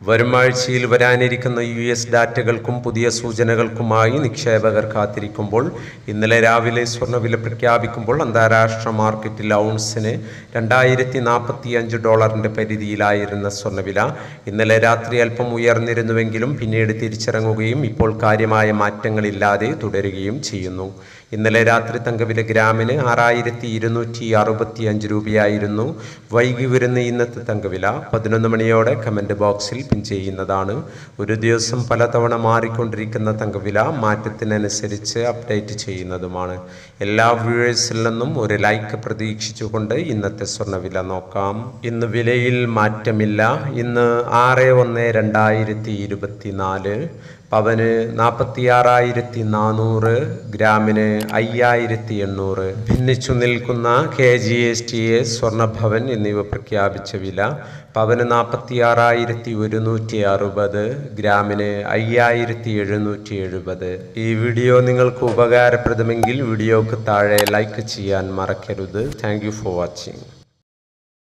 വരും ആഴ്ചയിൽ വരാനിരിക്കുന്ന യു എസ് ഡാറ്റകൾക്കും പുതിയ സൂചനകൾക്കുമായി നിക്ഷേപകർ കാത്തിരിക്കുമ്പോൾ ഇന്നലെ രാവിലെ സ്വർണവില പ്രഖ്യാപിക്കുമ്പോൾ അന്താരാഷ്ട്ര മാർക്കറ്റിൽ ഔൺസിന് രണ്ടായിരത്തി നാൽപ്പത്തി അഞ്ച് ഡോളറിന്റെ പരിധിയിലായിരുന്ന സ്വർണവില ഇന്നലെ രാത്രി അല്പം ഉയർന്നിരുന്നുവെങ്കിലും പിന്നീട് തിരിച്ചിറങ്ങുകയും ഇപ്പോൾ കാര്യമായ മാറ്റങ്ങളില്ലാതെ തുടരുകയും ചെയ്യുന്നു. ഇന്നലെ രാത്രി തങ്കവില ഗ്രാമിന് ആറായിരത്തി ഇരുന്നൂറ്റി അറുപത്തി അഞ്ച് രൂപയായിരുന്നു. വൈകി വരുന്ന ഇന്നത്തെ തങ്കവില. പതിനൊന്ന് മണിയോടെ കമന്റ് ബോക്സിൽ പിൻ ചെയ്യുന്നതാണ്. ഒരു ദിവസം പലതവണ മാറിക്കൊണ്ടിരിക്കുന്ന തങ്കവില മാറ്റത്തിനനുസരിച്ച് അപ്ഡേറ്റ് ചെയ്യുന്നതുമാണ്. എല്ലാ വ്യൂവേഴ്സിൽ നിന്നും ഒരു ലൈക്ക് പ്രതീക്ഷിച്ചുകൊണ്ട് ഇന്നത്തെ സ്വർണവില നോക്കാം. ഇന്ന് വിലയിൽ മാറ്റമില്ല. ഇന്ന് ആറ് ഒന്ന് രണ്ടായിരത്തി ഇരുപത്തി നാല് പവന് നാൽപ്പത്തിയാറായിരത്തി നാനൂറ് ഗ്രാമിന് അയ്യായിരത്തി എണ്ണൂറ് ഭിന്നിച്ചു നിൽക്കുന്ന K G S T A Swarnabhavan എന്നിവ പ്രഖ്യാപിച്ച വില പവന് നാൽപ്പത്തിയാറായിരത്തി ഒരുന്നൂറ്റി അറുപത് ഗ്രാമിന് അയ്യായിരത്തി എഴുന്നൂറ്റി എഴുപത് ഈ വീഡിയോ നിങ്ങൾക്ക് ഉപകാരപ്രദമെങ്കിൽ വീഡിയോക്ക് താഴെ ലൈക്ക് ചെയ്യാൻ മറക്കരുത്. Thank for watching.